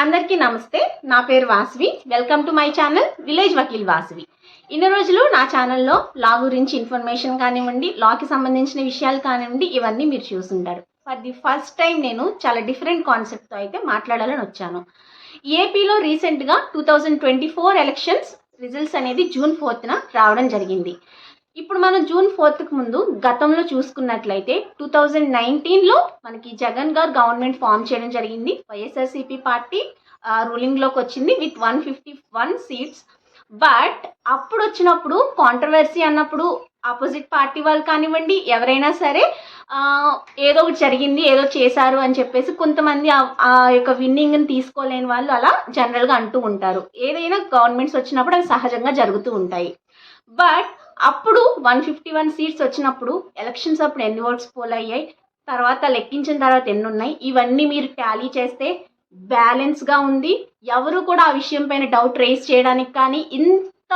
అందరికీ నమస్తే. నా పేరు Vasavi. Welcome to my channel village Vakeel Vasavi ఇన్ని రోజులు నా ఛానల్లో లా గురించి ఇన్ఫర్మేషన్ కానివ్వండి లాకి సంబంధించిన విషయాలు కానివ్వండి ఇవన్నీ మీరు చూసుంటారు. ఫర్ ది ఫస్ట్ టైం నేను చాలా డిఫరెంట్ కాన్సెప్ట్తో అయితే మాట్లాడాలని వచ్చాను. ఏపీలో రీసెంట్గా two thousand twenty four elections results అనేది జూన్ ఫోర్త్న రావడం జరిగింది. ఇప్పుడు మనం జూన్ ఫోర్త్కి ముందు గతంలో చూసుకున్నట్లయితే టూ థౌజండ్ నైన్టీన్లో మనకి జగన్ గారు గవర్నమెంట్ ఫామ్ చేయడం జరిగింది. వైఎస్ఆర్సీపీ పార్టీ రూలింగ్లోకి వచ్చింది with one fifty one seats. But అప్పుడు వచ్చినప్పుడు కాంట్రవర్సీ అన్నప్పుడు ఆపోజిట్ పార్టీ వాళ్ళు కానివ్వండి ఎవరైనా సరే ఏదో ఒకటి జరిగింది ఏదో చేశారు అని చెప్పేసి కొంతమంది ఆ యొక్క విన్నింగ్ని తీసుకోలేని వాళ్ళు అలా జనరల్గా అంటూ ఉంటారు. ఏదైనా గవర్నమెంట్స్ వచ్చినప్పుడు అవి సహజంగా జరుగుతూ ఉంటాయి. బట్ అప్పుడు వన్ ఫిఫ్టీ వన్ సీట్స్ వచ్చినప్పుడు ఎలక్షన్స్ అప్పుడు ఎన్ని ఓట్స్ పోల్ అయ్యాయి? తర్వాత లెక్కించిన తర్వాత ఎన్ని ఉన్నాయి? ఇవన్నీ మీరు ట్యాలీ చేస్తే బ్యాలెన్స్గా ఉంది. ఎవరు కూడా ఆ విషయం పైన డౌట్ రేస్ చేయడానికి కానీ ఇంత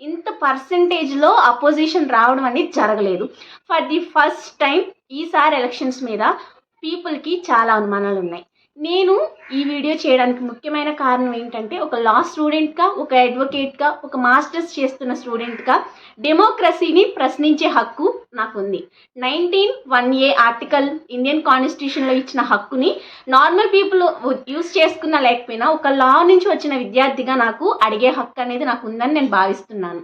ఇంత పర్సంటేజ్లో అపోజిషన్ రావడం అనేది జరగలేదు. ఫర్ ది ఫస్ట్ టైం ఈసారి ఎలక్షన్స్ మీద పీపుల్కి చాలా అనుమానాలు ఉన్నాయి. నేను ఈ వీడియో చేయడానికి ముఖ్యమైన కారణం ఏంటంటే ఒక లా స్టూడెంట్గా ఒక అడ్వకేట్గా ఒక మాస్టర్స్ చేస్తున్న స్టూడెంట్గా డెమోక్రసీని ప్రశ్నించే హక్కు నాకుంది. Nineteen one A article Indian కాన్స్టిట్యూషన్లో ఇచ్చిన హక్కుని నార్మల్ పీపుల్ యూస్ చేసుకున్నా లేకపోయినా ఒక లా నుంచి వచ్చిన విద్యార్థిగా నాకు అడిగే హక్కు అనేది నాకు ఉందని నేను భావిస్తున్నాను.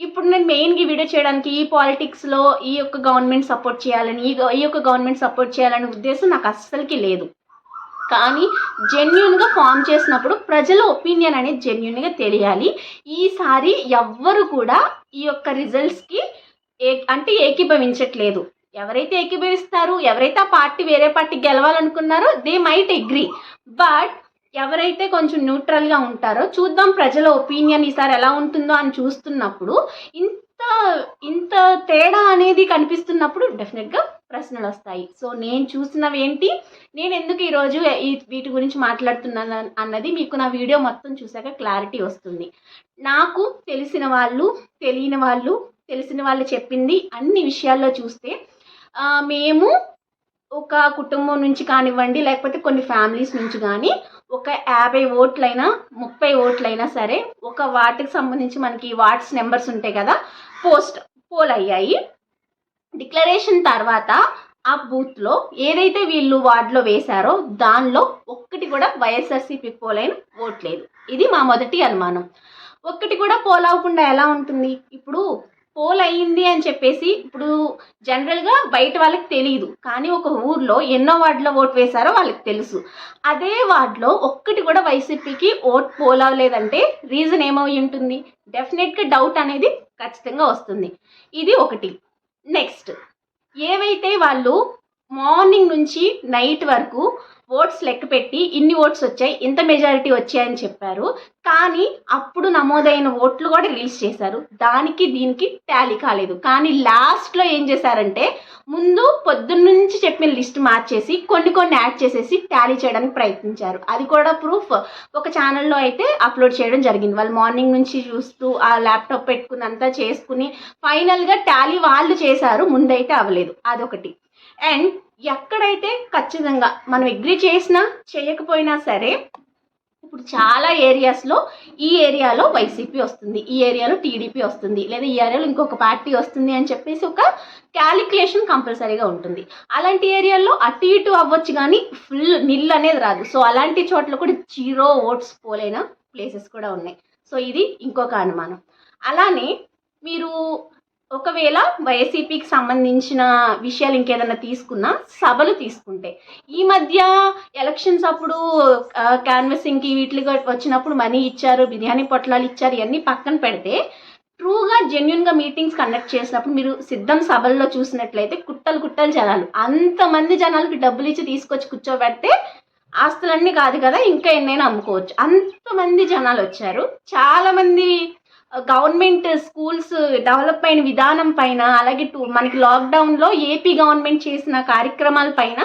ఇప్పుడు నేను మెయిన్గా ఈ వీడియో చేయడానికి ఈ పాలిటిక్స్లో ఈ యొక్క గవర్నమెంట్ సపోర్ట్ చేయాలని ఈ ఈ యొక్క గవర్నమెంట్ సపోర్ట్ చేయాలనే ఉద్దేశం నాకు అస్సలకి లేదు. కానీ జెన్యున్గా ఫామ్ చేసినప్పుడు ప్రజల ఒపీనియన్ అనేది జెన్యున్గా తెలియాలి. ఈసారి ఎవ్వరు కూడా ఈ యొక్క రిజల్ట్స్కి ఏ అంటే ఏకీభవించట్లేదు. ఎవరైతే ఏకీభవిస్తారో ఎవరైతే ఆ పార్టీ వేరే పార్టీ గెలవాలనుకున్నారో దే మైట్ అగ్రీ బట్ ఎవరైతే కొంచెం న్యూట్రల్గా ఉంటారో చూద్దాం ప్రజల ఒపీనియన్ ఈసారి ఎలా ఉంటుందో అని చూస్తున్నప్పుడు ఇంత ఇంత తేడా అనేది కనిపిస్తున్నప్పుడు డెఫినెట్గా ప్రశ్నలు వస్తాయి సో నేను చూసినవి ఏంటి నేను ఎందుకు ఈరోజు ఈ వీటి గురించి మాట్లాడుతున్నాను అన్నది మీకు నా వీడియో మొత్తం చూసాక క్లారిటీ వస్తుంది. నాకు తెలిసిన వాళ్ళు తెలియని వాళ్ళు తెలిసిన వాళ్ళు చెప్పింది అన్ని విషయాల్లో చూస్తే మేము ఒక కుటుంబం నుంచి కానివ్వండి లేకపోతే కొన్ని ఫ్యామిలీస్ నుంచి కానీ ఒక యాభై ఓట్లైనా ముప్పై ఓట్లైనా సరే ఒక వాటికి సంబంధించి మనకి వార్డ్స్ నెంబర్స్ ఉంటాయి కదా పోస్ట్ పోల్ అయ్యాయి డిక్లరేషన్ తర్వాత ఆ బూత్లో ఏదైతే వీళ్ళు వార్డులో వేశారో దానిలో ఒక్కటి కూడా వైఎస్ఆర్సీపీ పోలైన ఓట్లేదు ఇది మా మొదటి అనుమానం. ఒక్కటి కూడా పోల్ అవ్వకుండా ఎలా ఉంటుంది? ఇప్పుడు పోల్ అయ్యింది అని చెప్పేసి ఇప్పుడు జనరల్గా బయట వాళ్ళకి తెలియదు కానీ ఒక ఊర్లో ఎన్నో వార్డులో ఓట్ వేశారో వాళ్ళకి తెలుసు. అదే వార్డులో ఒక్కటి కూడా వైసీపీకి ఓట్ పోల్ అవ్వలేదంటే రీజన్ ఏమై ఉంటుంది? డెఫినెట్గా డౌట్ అనేది ఖచ్చితంగా వస్తుంది. ఇది ఒకటి. నెక్స్ట్ ఏవైతే వాళ్ళు మార్నింగ్ నుంచి నైట్ వరకు ఓట్స్ లెక్క పెట్టి ఇన్ని ఓట్స్ వచ్చాయి ఇంత మెజారిటీ వచ్చాయని చెప్పారు. కానీ అప్పుడు నమోదైన ఓట్లు కూడా రిలీజ్ చేశారు. దానికి దీనికి టాలీ కాలేదు. కానీ లాస్ట్లో ఏం చేశారంటే ముందు పొద్దున్నుంచి చెప్పిన లిస్ట్ మార్చేసి కొన్ని కొన్ని యాడ్ చేసేసి టాలీ చేయడానికి ప్రయత్నించారు. అది కూడా ప్రూఫ్. ఒక ఛానల్లో అయితే అప్లోడ్ చేయడం జరిగింది. వాళ్ళు మార్నింగ్ నుంచి చూస్తూ ఆ ల్యాప్టాప్ పెట్టుకుని అంతా చేసుకుని ఫైనల్గా టాలీ వాళ్ళు చేశారు. ముందైతే అవ్వలేదు. అదొకటి. అండ్ ఎక్కడైతే ఖచ్చితంగా మనం అగ్రి చేసినా చేయకపోయినా సరే ఇప్పుడు చాలా ఏరియాస్లో ఈ ఏరియాలో వైసీపీ వస్తుంది ఈ ఏరియాలో టీడీపీ వస్తుంది లేదా ఈ ఏరియాలో ఇంకొక పార్టీ వస్తుంది అని చెప్పేసి ఒక క్యాలిక్యులేషన్ కంపల్సరీగా ఉంటుంది. అలాంటి ఏరియాల్లో అటు ఇటు అవ్వచ్చు కానీ ఫుల్ నిల్ అనేది రాదు. సో అలాంటి చోట్ల కూడా జీరో ఓట్స్ పోలైన ప్లేసెస్ కూడా ఉన్నాయి. సో ఇది ఇంకొక అనుమానం. అలానే మీరు ఒకవేళ వైసీపీకి సంబంధించిన విషయాలు ఇంకేదైనా తీసుకున్నా సభలు తీసుకుంటే. ఈ మధ్య ఎలక్షన్స్ అప్పుడు క్యాన్వసింగ్కి వీటికి వచ్చినప్పుడు మనీ ఇచ్చారు బిర్యానీ పొట్లాలు ఇచ్చారు ఇవన్నీ పక్కన పెడితే ట్రూగా జెన్యున్గా మీటింగ్స్ కండక్ట్ చేసినప్పుడు మీరు సిద్ధం సభల్లో చూసినట్లయితే కుట్టలు కుట్టలు జనాలు. అంతమంది జనాలకి డబ్బులు ఇచ్చి తీసుకొచ్చి కూర్చోబెడితే ఆస్తులన్నీ కాదు కదా ఇంకా ఎన్నైనా అమ్ముకోవచ్చు. అంతమంది జనాలు వచ్చారు. చాలామంది గవర్నమెంట్ స్కూల్స్ డెవలప్ అయిన విధానం పైన అలాగే టూ మనకి లాక్డౌన్లో ఏపీ గవర్నమెంట్ చేసిన కార్యక్రమాల పైన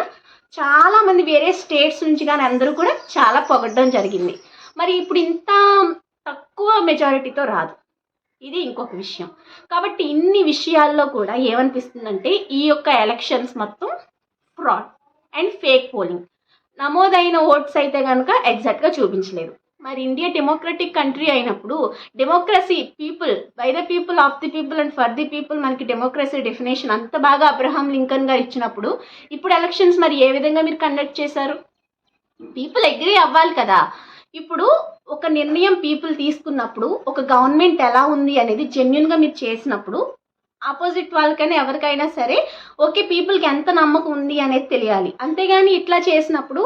చాలామంది వేరే స్టేట్స్ నుంచి కానీ అందరూ కూడా చాలా పొగడ్డం జరిగింది. మరి ఇప్పుడు ఇంత తక్కువ మెజారిటీతో రాదు. ఇది ఇంకొక విషయం. కాబట్టి ఇన్ని విషయాల్లో కూడా ఏమనిపిస్తుందంటే ఈ యొక్క ఎలక్షన్స్ మొత్తం ఫ్రాడ్ అండ్ ఫేక్ పోలింగ్ నమోదైన ఓట్స్ అయితే కనుక ఎగ్జాక్ట్గా చూపించలేదు. మరి ఇండియా డెమోక్రటిక్ కంట్రీ అయినప్పుడు democracy people by the people of the people and for the people మనకి డెమోక్రసీ డెఫినేషన్ అంత బాగా అబ్రహాం లింకన్ గారు ఇచ్చినప్పుడు ఇప్పుడు ఎలక్షన్స్ మరి ఏ విధంగా మీరు కండక్ట్ చేశారు? పీపుల్ అగ్రి అవ్వాలి కదా. ఇప్పుడు ఒక నిర్ణయం పీపుల్ తీసుకున్నప్పుడు ఒక గవర్నమెంట్ ఎలా ఉంది అనేది జెన్యున్గా మీరు చేసినప్పుడు ఆపోజిట్ వాళ్ళకైనా ఎవరికైనా సరే ఓకే పీపుల్కి ఎంత నమ్మకం ఉంది అనేది తెలియాలి. అంతేగాని ఇట్లా చేసినప్పుడు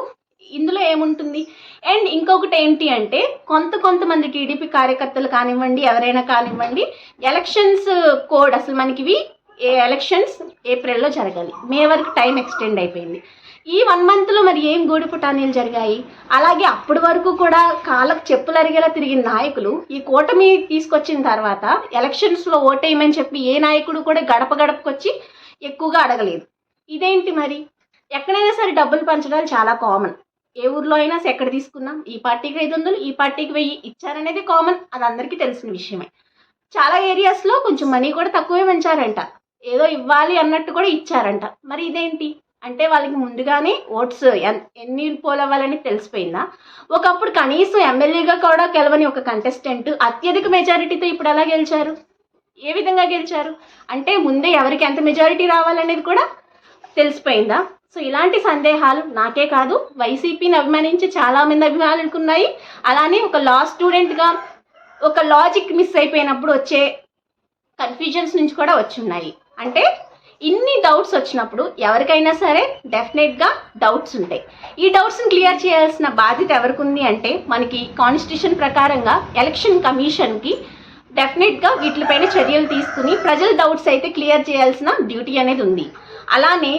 ఇందులో ఏముంటుంది? అండ్ ఇంకొకటి ఏంటి అంటే కొంత కొంతమంది టీడీపీ కార్యకర్తలు కానివ్వండి ఎవరైనా కానివ్వండి ఎలక్షన్స్ కోడ్ అసలు మనకి ఇవి ఏ ఎలక్షన్స్ ఏప్రిల్లో జరగాలి. మే వరకు టైం ఎక్స్టెండ్ అయిపోయింది. ఈ వన్ మంత్లో మరి ఏం గూడు పుటానీలు జరిగాయి? అలాగే అప్పటి వరకు కూడా కాళ్ళకు చెప్పులు అరిగేలా తిరిగిన నాయకులు ఈ కూటమి తీసుకొచ్చిన తర్వాత ఎలక్షన్స్లో ఓటేయమని చెప్పి ఏ నాయకుడు కూడా గడప గడపకొచ్చి ఎక్కువగా అడగలేదు. ఇదేంటి మరి? ఎక్కడైనా సరే డబ్బులు పంచడాలు చాలా కామన్ ఏ ఊర్లో అయినా ఎక్కడ తీసుకున్నా ఈ పార్టీకి ఐదు వందలు ఈ పార్టీకి వెయ్యి ఇచ్చారనేది కామన్ అది అందరికీ తెలిసిన విషయమే. చాలా ఏరియాస్లో కొంచెం మనీ కూడా తక్కువే పెంచారంట. ఏదో ఇవ్వాలి అన్నట్టు కూడా ఇచ్చారంట. మరి ఇదేంటి? అంటే వాళ్ళకి ముందుగానే ఓట్స్ ఎన్- ఎన్ని పోల్ అవ్వాలని తెలిసిపోయిందా? ఒకప్పుడు కనీసం ఎమ్మెల్యేగా కూడా గెలవని ఒక కంటెస్టెంట్ అత్యధిక మెజారిటీతో ఇప్పుడు ఎలా గెలిచారు? ఏ విధంగా గెలిచారు? అంటే ముందే ఎవరికి ఎంత మెజారిటీ రావాలనేది కూడా తెలిసిపోయిందా? సో ఇలాంటి సందేహాలు నాకే కాదు. వైసీపీని అభిమానించి చాలామంది అభిమానులుకున్నాయి. అలానే ఒక లా స్టూడెంట్గా ఒక లాజిక్ మిస్ అయిపోయినప్పుడు వచ్చే కన్ఫ్యూజన్స్ నుంచి కూడా వచ్చి ఉన్నాయి అంటే ఇన్ని డౌట్స్ వచ్చినప్పుడు ఎవరికైనా సరే డెఫినెట్గా డౌట్స్ ఉంటాయి. ఈ డౌట్స్ని క్లియర్ చేయాల్సిన బాధ్యత ఎవరికి ఉంది అంటే మనకి కాన్స్టిట్యూషన్ ప్రకారంగా ఎలక్షన్ కమిషన్కి డెఫినెట్గా వీటిపైన చర్యలు తీసుకుని ప్రజల డౌట్స్ అయితే క్లియర్ చేయాల్సిన డ్యూటీ అనేది ఉంది. అలానే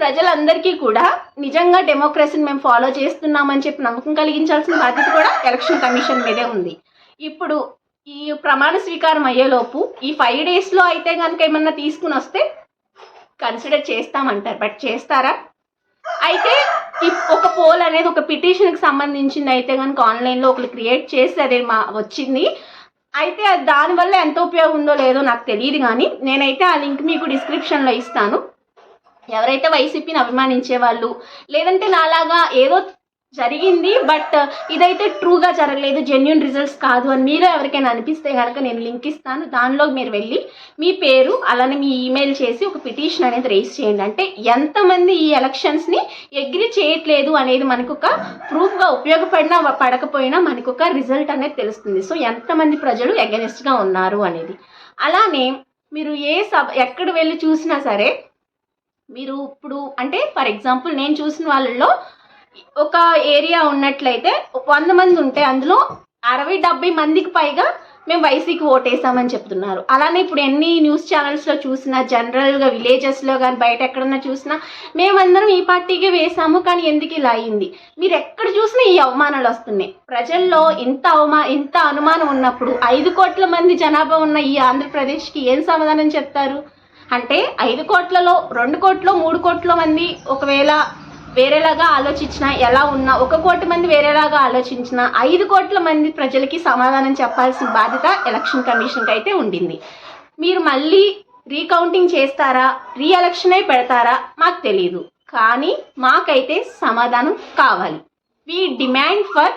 ప్రజలందరికీ కూడా నిజంగా డెమోక్రసీని మేము ఫాలో చేస్తున్నామని చెప్పి నమ్మకం కలిగించాల్సిన బాధ్యత కూడా ఎలక్షన్ కమిషన్ మీదే ఉంది. ఇప్పుడు ఈ ప్రమాణ స్వీకారం అయ్యేలోపు ఈ ఫైవ్ డేస్లో అయితే కనుక ఏమన్నా తీసుకుని వస్తే కన్సిడర్ చేస్తామంటారు. బట్ చేస్తారా? అయితే ఈ ఒక పోల్ అనేది ఒక పిటిషన్కి సంబంధించింది అయితే కనుక ఆన్లైన్లో ఒకరు క్రియేట్ చేసి అదే మా వచ్చింది. అయితే దానివల్ల ఎంత ఉపయోగం ఉందో లేదో నాకు తెలియదు కానీ నేనైతే ఆ లింక్ మీకు డిస్క్రిప్షన్లో ఇస్తాను. ఎవరైతే వైసీపీని అభిమానించే వాళ్ళు లేదంటే నాలాగా ఏదో జరిగింది బట్ ఇదైతే ట్రూగా జరగలేదు జెన్యున్ రిజల్ట్స్ కాదు అని మీరు ఎవరికైనా అనిపిస్తే కనుక నేను లింక్ ఇస్తాను. దానిలో మీరు వెళ్ళి మీ పేరు అలానే మీ ఈమెయిల్ చేసి ఒక పిటిషన్ అనేది రేస్ చేయండి. అంటే ఎంతమంది ఈ ఎలక్షన్స్ని ఎగ్రీ చేయట్లేదు అనేది మనకు ఒక ప్రూఫ్గా ఉపయోగపడినా పడకపోయినా మనకు ఒక రిజల్ట్ అనేది తెలుస్తుంది. సో ఎంతమంది ప్రజలు అగెనిస్ట్గా ఉన్నారు అనేది. అలానే మీరు ఏ సభ ఎక్కడ వెళ్ళి చూసినా సరే మీరు ఇప్పుడు అంటే ఫర్ ఎగ్జాంపుల్ నేను చూసిన వాళ్ళల్లో ఒక ఏరియా ఉన్నట్లయితే వంద మంది ఉంటే అందులో అరవై డెబ్బై మందికి పైగా మేము వైసీకి ఓటేసామని చెప్తున్నారు. అలానే ఇప్పుడు ఎన్ని న్యూస్ ఛానల్స్లో చూసినా జనరల్గా విలేజెస్లో కానీ బయట ఎక్కడన్నా చూసినా మేమందరం ఈ పార్టీకే వేసాము కానీ ఎందుకు ఇలా అయింది? మీరు ఎక్కడ చూసినా ఈ అవమానాలు వస్తున్నాయి. ప్రజల్లో ఇంత అవమా ఇంత అనుమానం ఉన్నప్పుడు ఐదు కోట్ల మంది జనాభా ఉన్న ఈ ఆంధ్రప్రదేశ్కి ఏం సమాధానం చెప్తారు? అంటే ఐదు కోట్లలో రెండు కోట్లు మూడు కోట్ల మంది ఒకవేళ వేరేలాగా ఆలోచించిన ఎలా ఉన్నా ఒక కోటి మంది వేరేలాగా ఆలోచించిన ఐదు కోట్ల మంది ప్రజలకి సమాధానం చెప్పాల్సిన బాధ్యత ఎలక్షన్ కమిషన్కి అయితే ఉండింది. మీరు మళ్ళీ రీకౌంటింగ్ చేస్తారా రీఎలక్షనే పెడతారా మాకు తెలియదు కానీ మాకైతే సమాధానం కావాలి. We demand for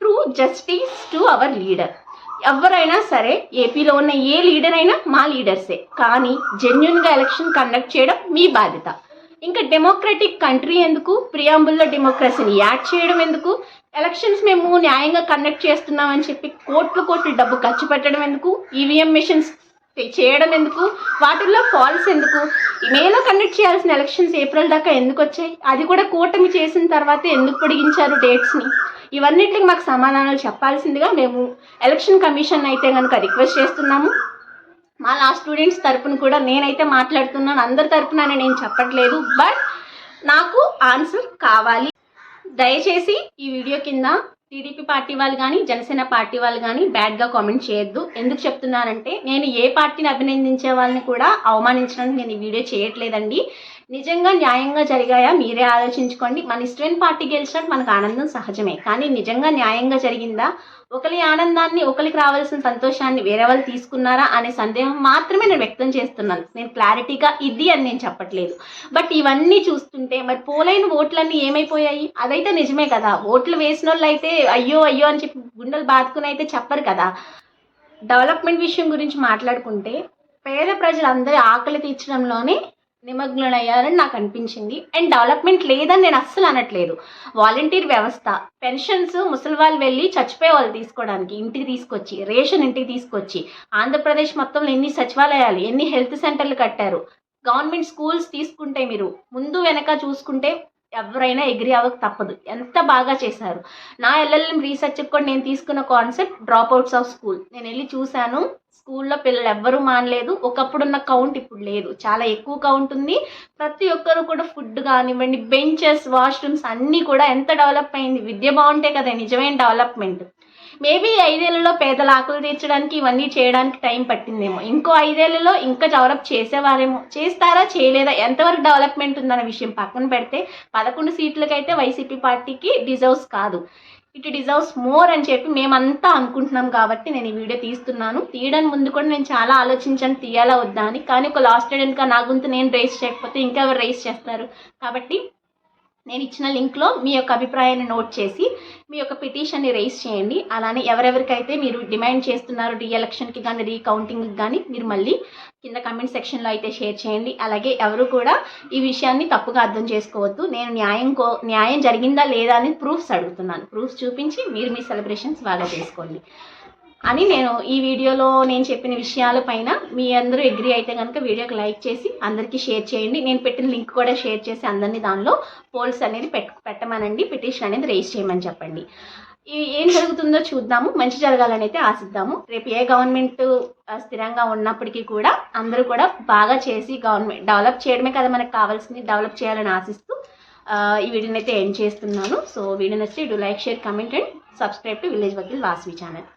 true justice to our leader ఎవరైనా సరే ఏపీలో ఉన్న ఏ లీడర్ అయినా మా లీడర్సే కానీ జెన్యున్గా ఎలక్షన్ కండక్ట్ చేయడం మీ బాధ్యత. ఇంకా డెమోక్రటిక్ కంట్రీ ఎందుకు? ప్రియాంబుల్లో డెమోక్రసీని యాడ్ చేయడం ఎందుకు? ఎలక్షన్స్ మేము న్యాయంగా కండక్ట్ చేస్తున్నామని చెప్పి కోట్లు కోట్లు డబ్బు ఖర్చు పెట్టడం ఎందుకు? ఈవీఎం మిషన్స్ చేయడం ఎందుకు? వాటిల్లో ఫాల్స్ ఎందుకు? మేలో కండక్ట్ చేయాల్సిన ఎలక్షన్స్ ఏప్రిల్ దాకా ఎందుకు వచ్చాయి? అది కూడా కూటమి చేసిన తర్వాత ఎందుకు పొడిగించారు డేట్స్ని ఇవన్నిటికి మాకు సమాధానాలు చెప్పాల్సిందిగా మేము ఎలక్షన్ కమిషన్ అయితే కనుక రిక్వెస్ట్ చేస్తున్నాము. మా లా స్టూడెంట్స్ తరపున కూడా నేనైతే మాట్లాడుతున్నాను. అందరి తరపున అని నేను చెప్పట్లేదు బట్ నాకు ఆన్సర్ కావాలి. దయచేసి ఈ వీడియో కింద టీడీపీ పార్టీ వాళ్ళు కానీ జనసేన పార్టీ వాళ్ళు కానీ బ్యాడ్గా కామెంట్ చేయొద్దు. ఎందుకు చెప్తున్నానంటే నేను ఏ పార్టీని అభినందించే వాళ్ళని కూడా అవమానించడానికి నేను ఈ వీడియో చేయట్లేదండి. నిజంగా న్యాయంగా జరిగాయా? మీరే ఆలోచించుకోండి. మన ఇష్టమైన పార్టీ గెలిచినట్టు మనకు ఆనందం సహజమే. కానీ నిజంగా న్యాయంగా జరిగిందా? ఒకరి ఆనందాన్ని ఒకరికి రావాల్సిన సంతోషాన్ని వేరే వాళ్ళు తీసుకున్నారా అనే సందేహం మాత్రమే నేను వ్యక్తం చేస్తున్నాను. నేను క్లారిటీగా ఇది అని నేను చెప్పట్లేదు. బట్ ఇవన్నీ చూస్తుంటే మరి పోలైన ఓట్లన్నీ ఏమైపోయాయి? అదైతే నిజమే కదా. ఓట్లు వేసిన వాళ్ళు అయితే అయ్యో అయ్యో అని చెప్పి గుండెలు బాదుకుని అయితే చెప్పరు కదా. డెవలప్మెంట్ విషయం గురించి మాట్లాడుకుంటే పేద ప్రజలందరి ఆకలి తీర్చడంలోనే నిమగ్నులయ్యారని నాకు అనిపించింది. అండ్ డెవలప్మెంట్ లేదని నేను అస్సలు అనట్లేదు. వాలంటీర్ వ్యవస్థ పెన్షన్స్ ముసలి వాళ్ళు వెళ్ళి చచ్చిపోయే వాళ్ళు తీసుకోవడానికి ఇంటికి తీసుకొచ్చి రేషన్ ఇంటికి తీసుకొచ్చి ఆంధ్రప్రదేశ్ మొత్తంలో ఎన్ని సచివాలయాలు ఎన్ని హెల్త్ సెంటర్లు కట్టారు? గవర్నమెంట్ స్కూల్స్ తీసుకుంటే మీరు ముందు వెనక చూసుకుంటే ఎవరైనా ఎగ్రి అవ్వక తప్పదు. ఎంత బాగా చేశారు. నా ఎల్ఎల్ఎం రీసెర్చ్ కూడా నేను తీసుకున్న concept drop outs of school నేను వెళ్ళి చూశాను. స్కూల్లో పిల్లలు ఎవ్వరూ మానలేదు. ఒకప్పుడున్న కౌంట్ ఇప్పుడు లేదు. చాలా ఎక్కువ కౌంట్ ఉంది. ప్రతి ఒక్కరు కూడా ఫుడ్ కానివ్వండి బెంచెస్ వాష్రూమ్స్ అన్నీ కూడా ఎంత డెవలప్ అయింది? విద్య బాగుంటే కదా నిజమైన డెవలప్మెంట్ మేబీ ఐదేళ్ళలో పేదల ఆకులు తీర్చడానికి ఇవన్నీ చేయడానికి టైం పట్టిందేమో. ఇంకో ఐదేళ్ళలో ఇంకా డెవలప్ చేసేవారేమో. చేస్తారా చేయలేదా? ఎంతవరకు డెవలప్మెంట్ ఉందన్న విషయం పక్కన పెడితే పదకొండు సీట్లకైతే వైసీపీ పార్టీకి డిజర్వ్స్ కాదు. ఇట్ డిజర్వ్స్ మోర్ అని చెప్పి మేమంతా అనుకుంటున్నాం కాబట్టి నేను ఈ వీడియో తీస్తున్నాను. తీయడానికి ముందు కూడా నేను చాలా ఆలోచించాను తీయాలా వద్దా అని. కానీ ఒక లాస్ట్ ఇంకా నా గుంతు నేను రేస్ చేయకపోతే ఇంకా ఎవరు రేస్ చేస్తారు? కాబట్టి నేను ఇచ్చిన లింక్లో మీ యొక్క అభిప్రాయాన్ని నోట్ చేసి మీ యొక్క పిటిషన్ని రైజ్ చేయండి. అలానే ఎవరెవరికైతే మీరు డిమాండ్ చేస్తున్నారు రీఎలక్షన్కి కానీ రీకౌంటింగ్కి కానీ మీరు మళ్ళీ కింద కమెంట్ సెక్షన్లో అయితే షేర్ చేయండి. అలాగే ఎవరు కూడా ఈ విషయాన్ని తప్పుగా అర్థం చేసుకోవద్దు. నేను న్యాయం కో న్యాయం జరిగిందా లేదా అని ప్రూఫ్స్ అడుగుతున్నాను. ప్రూఫ్స్ చూపించి మీరు మీ సెలబ్రేషన్స్ బాగా చేసుకోండి. అని నేను ఈ వీడియోలో నేను చెప్పిన విషయాల పైన మీ అందరూ అగ్రి అయితే కనుక వీడియోకి లైక్ చేసి అందరికీ షేర్ చేయండి. నేను పెట్టిన లింక్ కూడా షేర్ చేసి అందరినీ దానిలో పోల్స్ అనేది పెట్ పెట్టమనండి. పిటిషన్ అనేది రేజ్ చేయమని చెప్పండి. ఏం జరుగుతుందో చూద్దాము. మంచి జరగాలని అయితే ఆశిద్దాము. రేపు ఏ గవర్నమెంట్ స్థిరంగా ఉన్నప్పటికీ కూడా అందరూ కూడా బాగా చేసి గవర్నమెంట్ డెవలప్ చేయడమే కదా మనకు కావాల్సింది. డెవలప్ చేయాలని ఆశిస్తూ ఈ వీడియోని అయితే ఎండ్ చేస్తున్నాను. సో వీడియో నచ్చితే do like share comment and subscribe to village Vakeel Vasavi channel